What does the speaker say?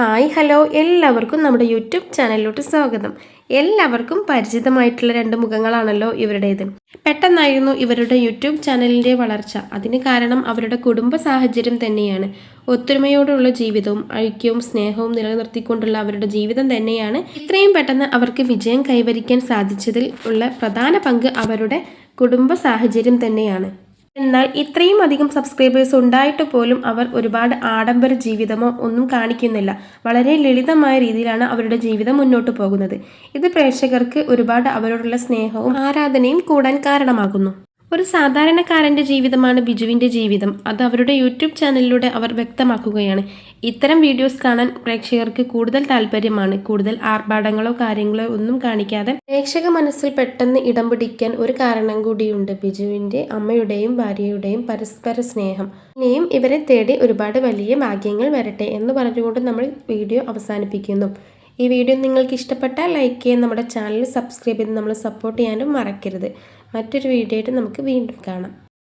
Hi hello എല്ലാവർക്കും നമ്മുടെ YouTube ചാനലിലോട്ട് സ്വാഗതം. എല്ലാവർക്കും പരിചിതമായിട്ടുള്ള രണ്ട് മുഖങ്ങളാണല്ലോ ഇവരുടേത്. പെട്ടെന്നായിരുന്നു ഇവരുടെ യൂട്യൂബ് ചാനലിന്റെ വളർച്ച. അതിന് കാരണം അവരുടെ കുടുംബ സാഹചര്യം തന്നെയാണ്. ഒത്തൊരുമയോടുള്ള ജീവിതവും ഐക്യവും സ്നേഹവും നിലനിർത്തിക്കൊണ്ടുള്ള അവരുടെ ജീവിതം തന്നെയാണ് ഇത്രയും പെട്ടെന്ന് അവർക്ക് വിജയം കൈവരിക്കാൻ സാധിച്ചതിൽ ഉള്ള പ്രധാന പങ്ക് അവരുടെ കുടുംബ സാഹചര്യം തന്നെയാണ്. എന്നാൽ ഇത്രയും അധികം സബ്സ്ക്രൈബേഴ്സ് ഉണ്ടായിട്ട് പോലും അവർ ഒരുപാട് ആഡംബര ജീവിതമോ ഒന്നും കാണിക്കുന്നില്ല. വളരെ ലളിതമായ രീതിയിലാണ് അവരുടെ ജീവിതം മുന്നോട്ട് പോകുന്നത്. ഇത് പ്രേക്ഷകർക്ക് ഒരുപാട് അവരോടുള്ള സ്നേഹവും ആരാധനയും കൂടാൻ കാരണമാകുന്നു. ഒരു സാധാരണക്കാരന്റെ ജീവിതമാണ് ബിജുവിന്റെ ജീവിതം. അത് അവരുടെ യൂട്യൂബ് ചാനലിലൂടെ അവർ വ്യക്തമാക്കുകയാണ്. ഇത്തരം വീഡിയോസ് കാണാൻ പ്രേക്ഷകർക്ക് കൂടുതൽ താല്പര്യമാണ്. കൂടുതൽ ആർഭാടങ്ങളോ കാര്യങ്ങളോ ഒന്നും കാണിക്കാതെ പ്രേക്ഷക മനസ്സിൽ പെട്ടെന്ന് ഇടം പിടിക്കാൻ ഒരു കാരണം കൂടിയുണ്ട് ബിജുവിന്റെ അമ്മയുടെയും ഭാര്യയുടെയും പരസ്പര സ്നേഹം. ഇനിയും ഇവരെ തേടി ഒരുപാട് വലിയ ഭാഗ്യങ്ങൾ വരട്ടെ എന്ന് പറഞ്ഞുകൊണ്ട് നമ്മൾ വീഡിയോ അവസാനിപ്പിക്കുന്നു. ഈ വീഡിയോ നിങ്ങൾക്ക് ഇഷ്ടപ്പെട്ടാൽ ലൈക്ക് ചെയ്യാൻ നമ്മുടെ ചാനൽ സബ്സ്ക്രൈബ് ചെയ്ത് നമ്മൾ സപ്പോർട്ട് ചെയ്യാനും മറക്കരുത്. മറ്റൊരു വീഡിയോ ആയിട്ട് നമുക്ക് വീണ്ടും കാണാം.